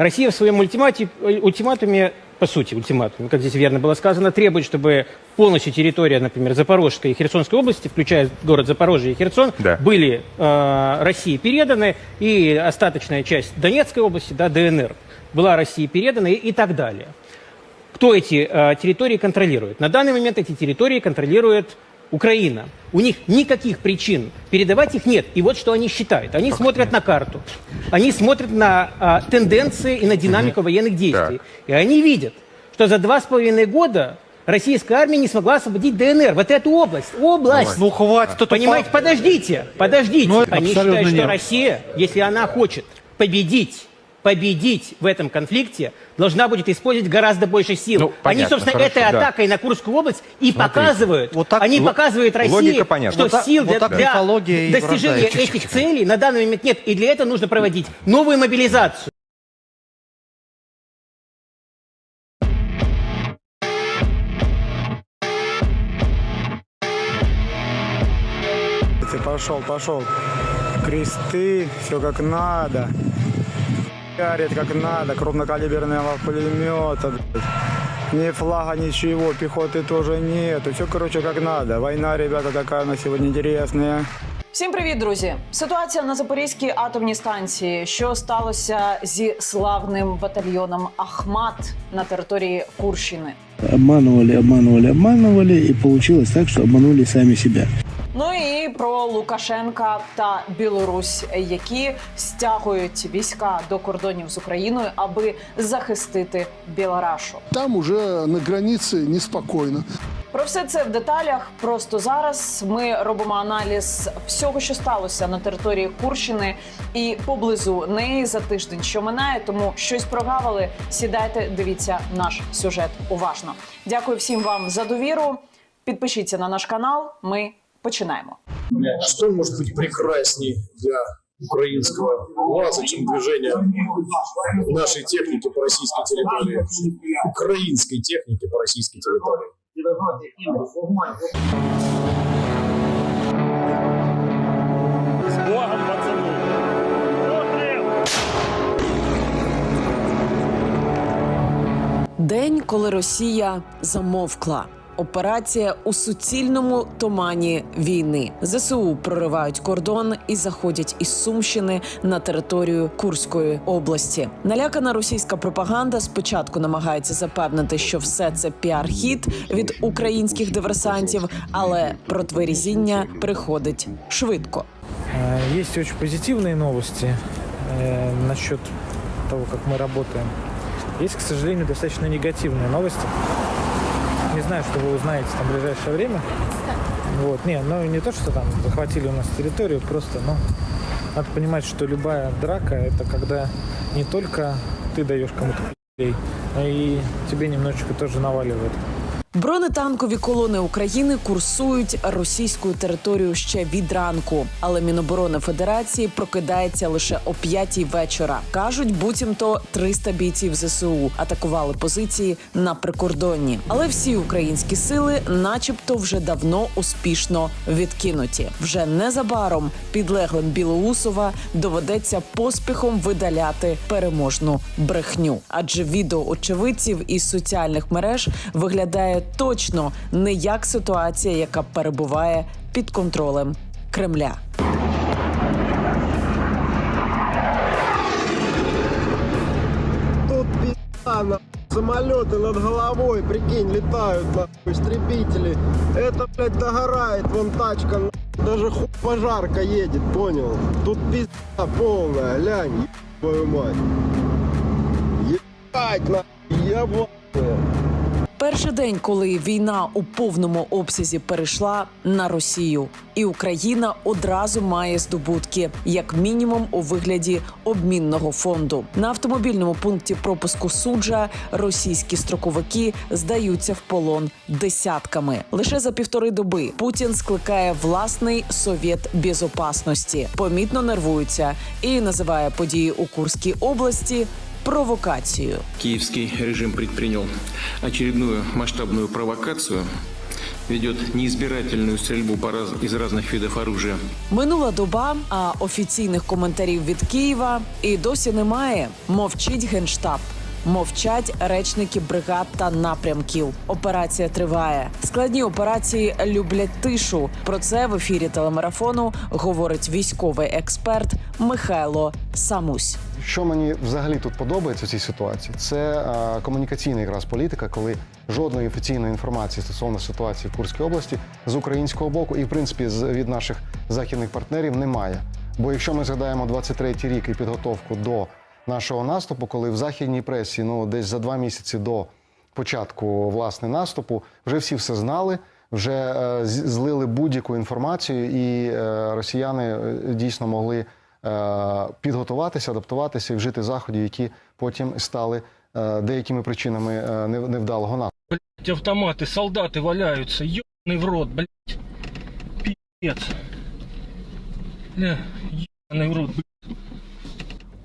Россия в своем ультимате- ультиматуме, по сути, ультиматуме, как здесь верно было сказано, требует, чтобы полностью территория, например, Запорожской и Херсонской области, включая город Запорожье и Херсон, Да. были э, России переданы, и остаточная часть Донецкой области, да, ДНР, была России передана и, и так далее. Кто эти э, территории контролирует? На данный момент эти территории контролирует Украина. У них никаких причин передавать их нет. И вот что они считают. Они смотрят на карту, они смотрят на а, тенденции и на динамику военных действий. Так. И они видят, что за два с половиной года российская армия не смогла освободить ДНР. Вот эту область. Область. Ну хватит, тут Понимаете, подождите, подождите. Ну, Они считают, что нет. Россия, если она хочет победить, победить в этом конфликте, должна будет использовать гораздо больше сил. Ну, Они, понятно, собственно, хорошо, этой да. атакой на Курскую область и показывают, вот так они показывают России, понятна. что Вот сил вот для, так для достижения этих целей на данный момент нет. И для этого нужно проводить новую мобилизацию. Ты пошел, пошел. Кресты, все как надо. Ярит как надо, крупнокалиберного пулемета. блядь. Ни флага, ничего, пехоты тоже нету. Все, короче, как надо. Война, ребята, такая на сегодня интересная. Всім привіт, друзі! Ситуація на Запорізькій атомній станції. Що сталося зі славним батальйоном Ахмат на території Курщини? обманывали, обманывали, обманывали, и получилось так, что обманули сами себя. Ну і про Лукашенка та Білорусь, які стягують війська до кордонів з Україною, аби захистити Білорашу. Там уже на границе неспокойно. Про все це в деталях. Просто зараз ми робимо аналіз всього, що сталося на території Курщини і поблизу неї за тиждень, що минає. Тому щось прогавили. Сідайте, дивіться наш сюжет уважно. Дякую всім вам за довіру. Підпишіться на наш канал. Ми починаємо. Что может быть прекрасней для украинского глаза, чем движение нашей техники по российской территории? Украинской техники по российской территории. День, коли Росія замовкла Операція у суцільному тумані війни. ЗСУ проривають кордон і заходять із Сумщини на територію Курської області. Налякана російська пропаганда спочатку намагається запевнити, що все це піар-хід від українських диверсантів, але протверезіння приходить швидко. Э, Есть очень позитивные новости э, насчет того, как мы работаем. Есть, к сожалению, достаточно негативные новости. Не знаю, что вы узнаете там в ближайшее время. Вот. Не, ну не то, что там захватили у нас территорию, просто, ну, надо понимать, что любая драка это когда не только ты даешь кому-то пи***лей, но и тебе немножечко тоже наваливают. Бронетанкові колони України курсують російською територією ще від ранку, але Міноборони Федерації прокидається лише о п'ятій вечора. кажуть, буцімто 300 бійців ЗСУ атакували позиції на прикордонні. Але всі українські сили, начебто, вже давно успішно відкинуті. Вже незабаром підлеглим Білоусова доведеться поспіхом видаляти переможну брехню. Адже відео очевидців із соціальних мереж виглядає точно не як ситуація, яка перебуває під контролем Кремля. Тут пизда, на самолеты над головой, прикинь, летают, нахуй, истребители. Это, блядь, догорает, вон тачка, даже хуй пожарка едет, понял? Тут пизда полная, лянь, еб твою мать. Ебать, нахуй, ебать. Перший день, коли війна у повному обсязі перейшла на Росію, і Україна одразу має здобутки, як мінімум у вигляді обмінного фонду. На автомобільному пункті пропуску суджа російські строковики здаються в полон десятками. Лише за півтори доби Путін скликає власний совєт безопасності, помітно нервується і називає події у Курській області провокацією. Киевский режим предпринял очередную масштабную провокацию ведет неизбирательную стрельбу по раз- из разных видов оружия. Минула доба, а офіційних коментарів від Києва і досі немає. Мовчить генштаб. Мовчать речники бригад та напрямків. Операція триває. Складні операції люблять тишу. Про це в ефірі телемарафону говорить військовий експерт Михайло Самусь. Що мені взагалі тут подобається в цій ситуації, це е, комунікаційна якраз політика, коли жодної офіційної інформації стосовно ситуації в Курській області з українського боку і, в принципі, з від наших західних партнерів немає. Бо якщо ми згадаємо 23-й рік і підготовку до нашого наступу, коли в західній пресі, ну десь за два місяці до початку власне наступу, вже всі все знали. Вже е, з- злили будь-яку інформацію, і е, росіяни е, дійсно могли е, підготуватися, адаптуватися і вжити заходів, які потім стали е, деякими причинами е, нев- невдалого наступу. Автоматы, солдаты валяются, ебаный в рот, блядь. Пиздец. Бля, ебаный в рот, блядь.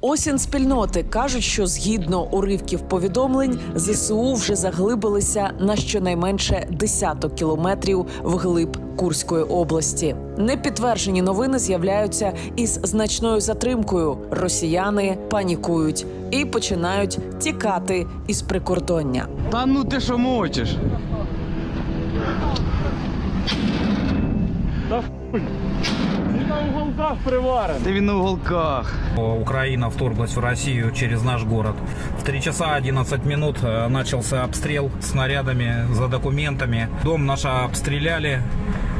Осінь спільноти кажуть, що згідно уривків повідомлень, ЗСУ вже заглибилися на щонайменше десяток кілометрів вглиб Курської області. Непідтверджені новини з'являються із значною затримкою. Росіяни панікують і починають тікати із прикордоння. Та ну ти що мочиш? Та він на уголках. Украина вторглась в Россию через наш город. В 3 часа 11 минут э, начался обстрел снарядами за документами. Дом наш обстреляли.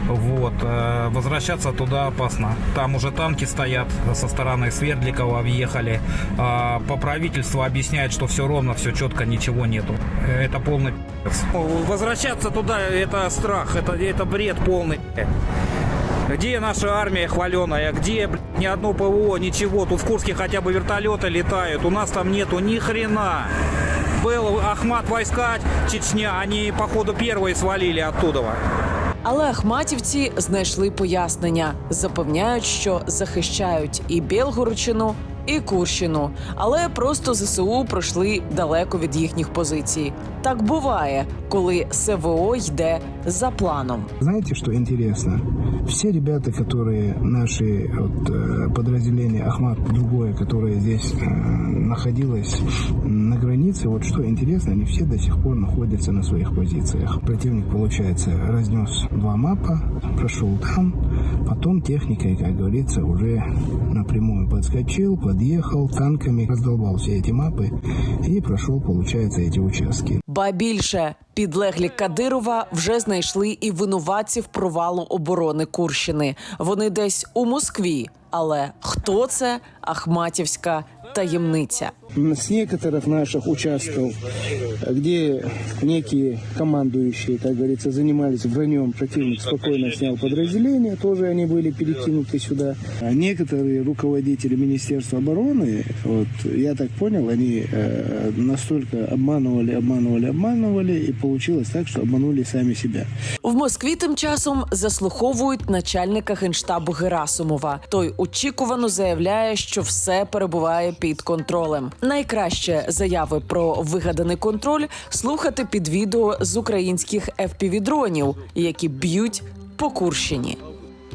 Вот. э, Возвращаться туда опасно. Там уже танки стоят со стороны Свердликова, въехали. А По правительству объясняют, что все ровно, все четко, ничего нету. Это полный пи***ц. Возвращаться туда это страх, это, это бред полный. Где наша армия хваленая? Где, блядь, ни одно ПВО, ничего? Тут в Курске хотя бы вертолеты летают. У нас там нету ни хрена. Был Ахмат войска Чечня, они, походу, первые свалили оттуда. Але ахматівці знайшли пояснення, запевняють, що захищають і Білгородщину, і Курщину, але просто ЗСУ пройшли далеко від їхніх позицій. Так буває, коли СВО йде за планом. Знаете, что интересно? Все ребята, которые наши вот, э, подразделения Ахмат другое, которое здесь э, находилось на границе, вот что интересно, они все до сих пор находятся на своих позициях. Противник, получается, разнес два мапа, прошел там, потом техникой, как говорится, уже напрямую подскочил, подъехал танками, раздолбал все эти мапы и прошел, получается, эти участки. Ба більше підлеглі Кадирова вже знайшли і винуватців провалу оборони Курщини. Вони десь у Москві. Але хто це Ахматівська таємниця? С некоторых наших участков, где некие командующие, как говорится, занимались враньем, противник спокойно снял подразделения, тоже они были перекинуты сюда. А некоторые руководители Министерства обороны, вот, я так понял, они э, настолько обманывали, обманывали, обманывали, и получилось так, что обманули сами себя. В Москві тим часом заслуховують начальника генштабу Герасимова. Той очікувано заявляє, що все перебуває під контролем. Найкраще заяви про вигаданий контроль слухати під відео з українських FPV-дронів, які б'ють по Курщині.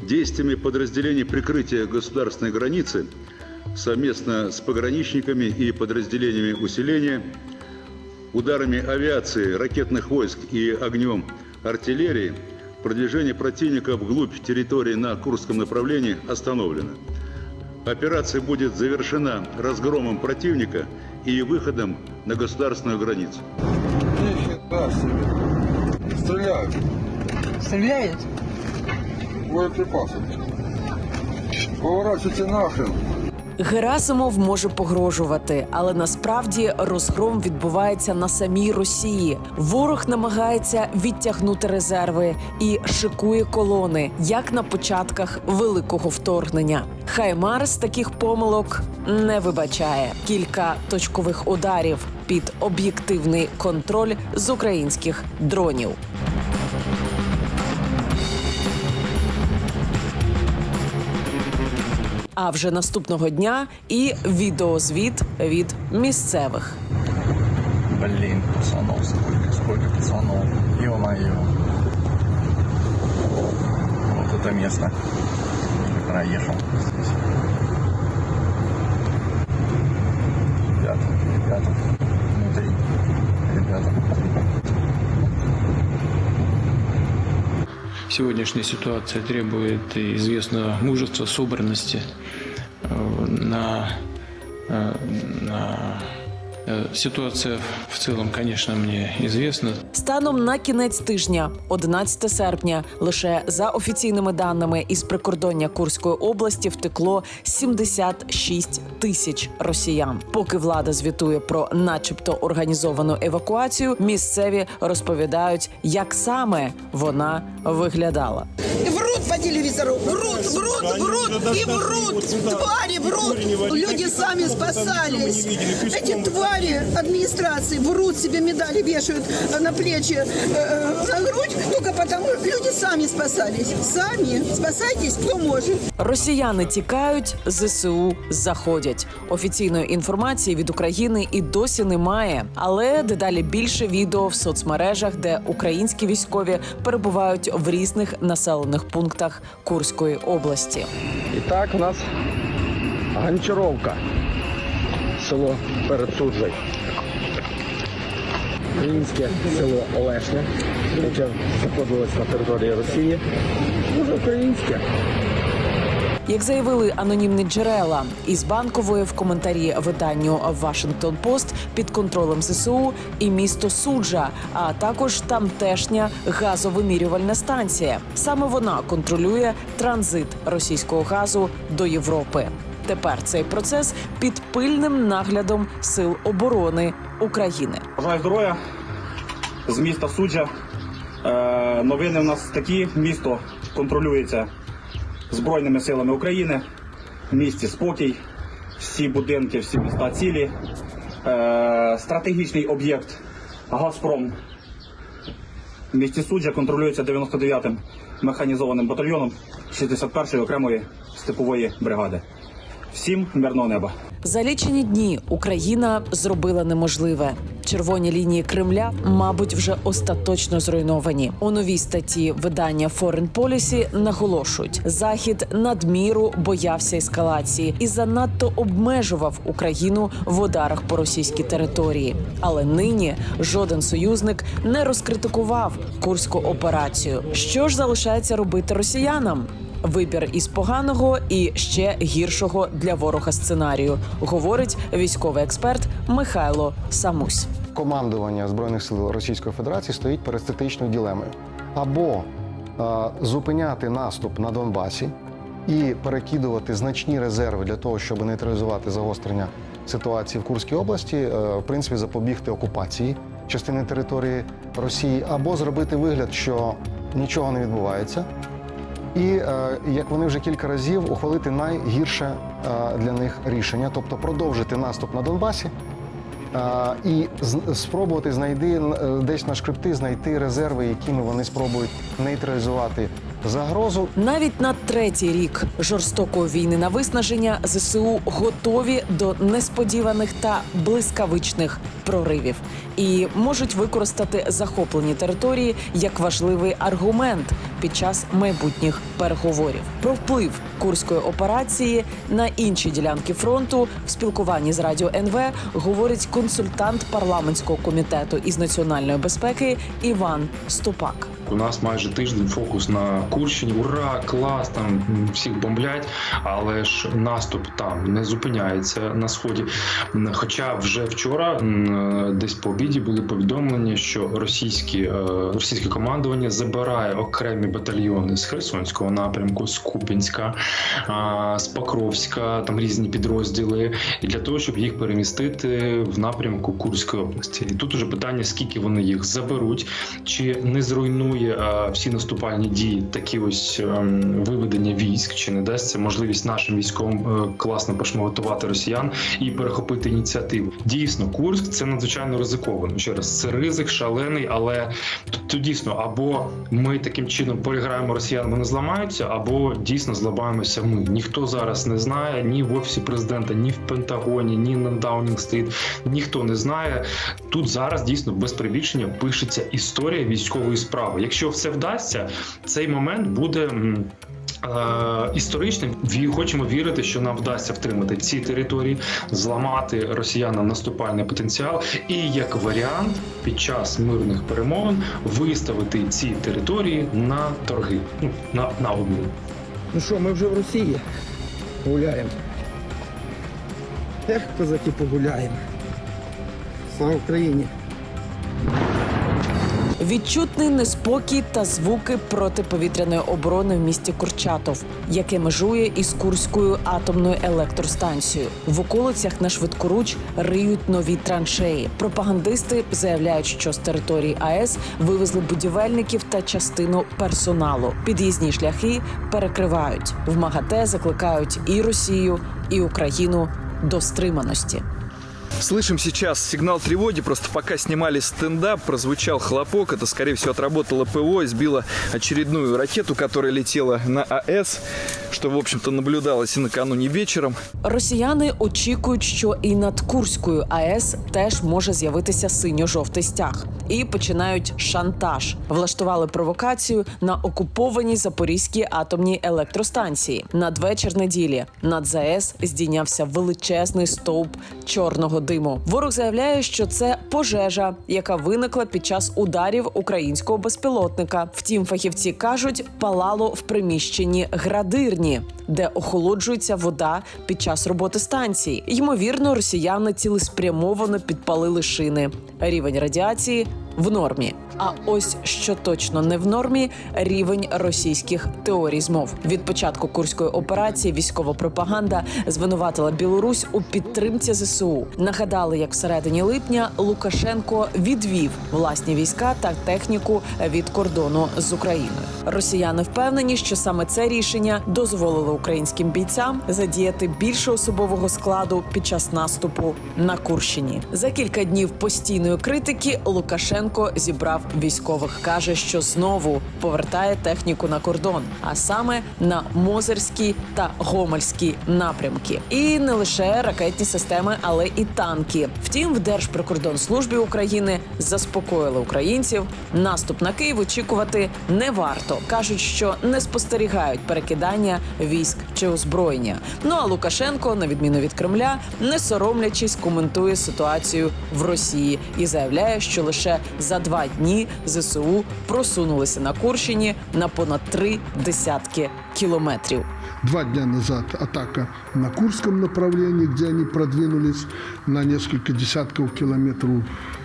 Действиями подразделений прикрытия государственной границы совместно с пограничниками и подразделениями усиления, ударами авиации, ракетных войск и огнем артиллерии продвижение противника вглубь территории на Курском направлении остановлено. Операция будет завершена разгромом противника и выходом на государственную границу. Стреляют. Стреляють? Боеприпасы. Поворачивайте нахрен. Герасимов може погрожувати, але насправді розгром відбувається на самій Росії. Ворог намагається відтягнути резерви і шикує колони, як на початках великого вторгнення. Хаймар з таких помилок не вибачає. Кілька точкових ударів під об'єктивний контроль з українських дронів. А вже наступного дня і відеозвіт від місцевих. Блин, пацанов, сколько, сколько пацанов. Ё-моё. это место. Проехал. Ребята, ребята, внутри. Ребята, Сегодняшняя ситуация требует известного мужества, собранности На э, в целом, конечно, мне известна. Станом на кінець тижня, 11 серпня, лише за офіційними даними із прикордоння Курської області втекло 76 тисяч росіян. Поки влада звітує про, начебто, організовану евакуацію, місцеві розповідають, як саме вона виглядала. По телевизору, врут, врут, врут и врут. Твари врут. Люди сами спасались. Эти твари администрации врут, себе медали вешают на плечи, э, на грудь, только потому люди сами спасались. Сами. Спасайтесь, кто может. Росіяни тікають, зсу заходять. Офіційної інформації від України і досі немає, але дедалі більше відео в соцмережах, де українські військові перебувають в різних населених пунктах Курської області. І так у нас Гончаровка. Село перед суджею. Українське село Олешня, яке знаходилось на території Росії. Дуже українське. Як заявили анонімні джерела із банкової в коментарі виданню Вашингтон Пост під контролем ЗСУ і місто Суджа, а також тамтешня газовимірювальна станція. Саме вона контролює транзит російського газу до Європи. Тепер цей процес під пильним наглядом сил оборони України. Бажаю здоров'я з міста Суджа. Е, новини у нас такі: місто контролюється Збройними силами України. В місті спокій, всі будинки, всі міста цілі. Е, стратегічний об'єкт Газпром в місті Суджа контролюється 99-м механізованим батальйоном 61-ї окремої степової бригади. Всім мирного неба. За лічені дні Україна зробила неможливе. Червоні лінії Кремля, мабуть, вже остаточно зруйновані. У новій статті видання Foreign Policy наголошують, захід надміру боявся ескалації і занадто обмежував Україну в ударах по російській території. Але нині жоден союзник не розкритикував курську операцію. Що ж залишається робити росіянам? Вибір із поганого і ще гіршого для ворога сценарію, говорить військовий експерт Михайло Самусь. командування Збройних сил Російської Федерації стоїть перед статичною ділемою. Або е, зупиняти наступ на Донбасі і перекидувати значні резерви для того, щоб нейтралізувати загострення ситуації в Курській області, е, в принципі, запобігти окупації частини території Росії, або зробити вигляд, що нічого не відбувається. І е, як вони вже кілька разів ухвалити найгірше е, для них рішення, тобто продовжити наступ на Донбасі, і з- спробувати знайти е, десь на шкрипти знайти резерви, якими вони спробують нейтралізувати загрозу. Навіть на третій рік жорстокої війни на виснаження ЗСУ готові до несподіваних та блискавичних проривів і можуть використати захоплені території як важливий аргумент під час майбутніх переговорів. Про вплив курської операції на інші ділянки фронту в спілкуванні з радіо НВ говорить консультант парламентського комітету із національної безпеки Іван Ступак. У нас майже тиждень фокус на Курщині. Ура, клас! Там всіх бомблять, але ж наступ там не зупиняється на сході. Хоча вже вчора, десь по обіді, були повідомлення, що російські е, російське командування забирає окремі батальйони з Херсонського напрямку, з Купінська, з Покровська, там різні підрозділи, і для того, щоб їх перемістити в напрямку Курської області. І тут уже питання, скільки вони їх заберуть, чи не зруйнує е, всі наступальні дії такі ось ем, виведення військ, чи не дасть це можливість нашим військовим е, класно пошмаготувати росіян і перехопити ініціативу. Дійсно, Курськ це надзвичайно ризиковано. Ще раз, це ризик шалений, але тут дійсно або ми таким чином переграємо росіян, вони зламаються, або дійсно зламаємося ми. Ніхто зараз не знає ні в офісі президента, ні в Пентагоні, ні на Даунінг Стріт. Ніхто не знає. Тут зараз дійсно без прибільшення пишеться історія військової справи. Якщо все вдасться, цей момент буде. е, Історичним хочемо вірити, що нам вдасться втримати ці території, зламати росіянам наступальний потенціал, і як варіант під час мирних перемовин виставити ці території на торги, ну на, на обмін. Ну що, ми вже в Росії гуляємо. Ех, козаки погуляємо. Слава Україні! Відчутний неспокій та звуки протиповітряної оборони в місті Курчатов, яке межує із Курською атомною електростанцією. В околицях на швидкоруч риють нові траншеї. Пропагандисти заявляють, що з території АЕС вивезли будівельників та частину персоналу. Під'їзні шляхи перекривають. В МАГАТЕ закликають і Росію, і Україну до стриманості. Слышим сейчас сигнал тревоги, просто пока снимали стендап, прозвучал хлопок, это скорее всего отработало ПВО, и сбило очередную ракету, которая летела на АЭС, что в общем-то наблюдалось и накануне вечером. Росіяни очікують, що і над Курською АЕС теж може з'явитися синьо-жовтий стяг, і починають шантаж. Влаштували провокацію на окупованій Запорізькій атомній електростанції. Надвечір неділі над ЗАЕС здійнявся величезний стовп чорного диму. Ворог заявляє, що це пожежа, яка виникла під час ударів українського безпілотника. Втім, фахівці кажуть, палало в приміщенні градирні, де охолоджується вода під час роботи станції. Ймовірно, росіяни цілеспрямовано підпалили шини. Рівень радіації в нормі. А ось що точно не в нормі рівень російських теорій змов. Від початку курської операції військова пропаганда звинуватила Білорусь у підтримці ЗСУ. Нагадали, як всередині липня Лукашенко відвів власні війська та техніку від кордону з Україною. Росіяни впевнені, що саме це рішення дозволило українським бійцям задіяти більше особового складу під час наступу на Курщині. За кілька днів постійної критики Лукашенко зібрав військових. каже, що знову повертає техніку на кордон, а саме на Мозерський та Гомельський напрямки. І не лише ракетні системи, але і танки. Втім, в Держприкордонслужбі України заспокоїли українців. Наступ на Київ очікувати не варто. кажуть, що не спостерігають перекидання військ чи озброєння. Ну а Лукашенко, на відміну від Кремля, не соромлячись, коментує ситуацію в Росії і заявляє, що лише за два дні ЗСУ просунулися на Курщині на понад три десятки кілометрів. Два дня назад атака на Курском направлении, где они продвинулись на несколько десятков километров,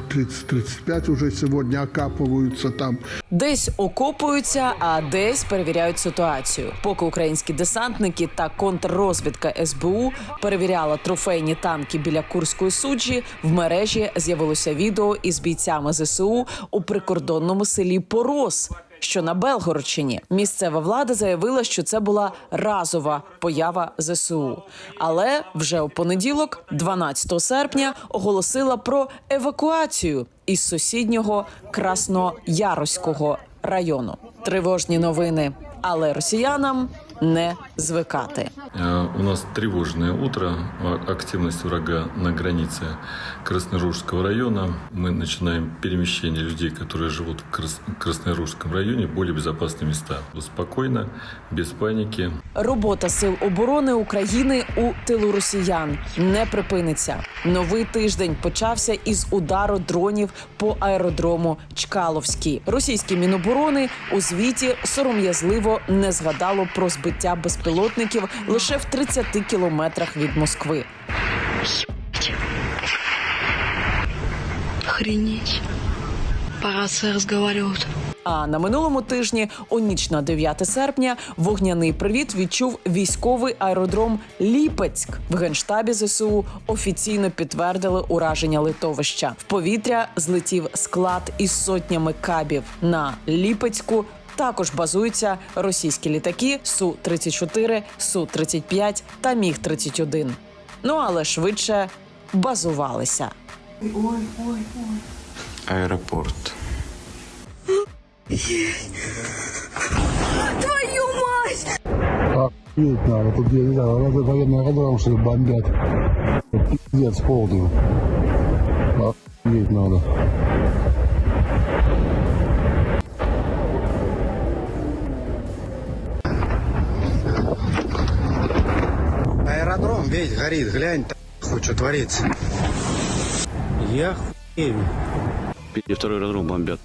30-35 уже сегодня окапываются там. Десь окопуються, а десь перевіряють ситуацію. Поки українські десантники та контррозвідка СБУ перевіряла трофейні танки біля Курської суджі, в мережі з'явилося відео із бійцями ЗСУ у прикордонному селі Порос. Що на Белгородщині місцева влада заявила, що це була разова поява ЗСУ. Але вже у понеділок, 12 серпня, оголосила про евакуацію із сусіднього Красноярського району. Тривожні новини, але росіянам не звикати. Э, У нас тревожное утро. А- Активность врага на границе Красноружского района. Мы начинаем перемещение людей, которые живут в Крас- Красноярском районе, в более безопасные места. Спокойно, без паники. Робота сил оборони України у тилу росіян не припиниться. Новий тиждень почався із удару дронів по аеродрому Чкаловський. Російське міноборони у звіті сором'язливо не згадало про збиття безпілотників лише в 30 кілометрах від Москви. Охренеть. По рации разговаривают. А на минулому тижні, у ніч на 9 серпня, вогняний привіт відчув військовий аеродром Ліпецьк. В генштабі ЗСУ офіційно підтвердили ураження литовища. В повітря злетів склад із сотнями кабів. На Ліпецьку також базуються російські літаки Су 34 Су 35 та Міг 31 Ну але швидше базувалися. Ой, ой, ой. Аэропорт. Твою мать! Охуеть надо, тут я не знаю, надо военный аэродром, что ли, бомбят. Пиздец полный. Охуеть надо. Весь горит, глянь, хоть что творится. Я хуею. Второй аэродром бомбят.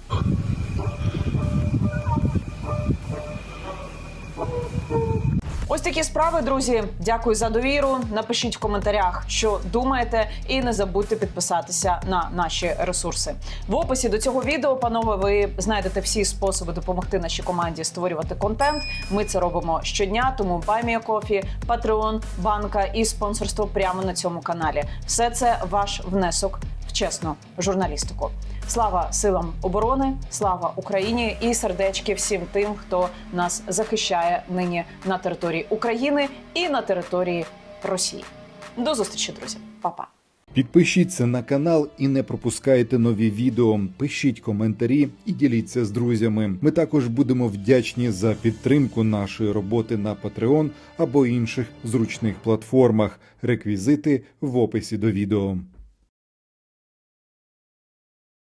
Такі справи, друзі. Дякую за довіру. Напишіть в коментарях, що думаєте, і не забудьте підписатися на наші ресурси. В описі до цього відео, панове, ви знайдете всі способи допомогти нашій команді створювати контент. Ми це робимо щодня. Тому Кофі, Patreon, банка і спонсорство прямо на цьому каналі. Все це ваш внесок чесну журналістику. Слава силам оборони, слава Україні і сердечки всім тим, хто нас захищає нині на території України і на території Росії. До зустрічі, друзі, Па-па. Підпишіться на канал і не пропускайте нові відео. Пишіть коментарі і діліться з друзями. Ми також будемо вдячні за підтримку нашої роботи на Patreon або інших зручних платформах. Реквізити в описі до відео.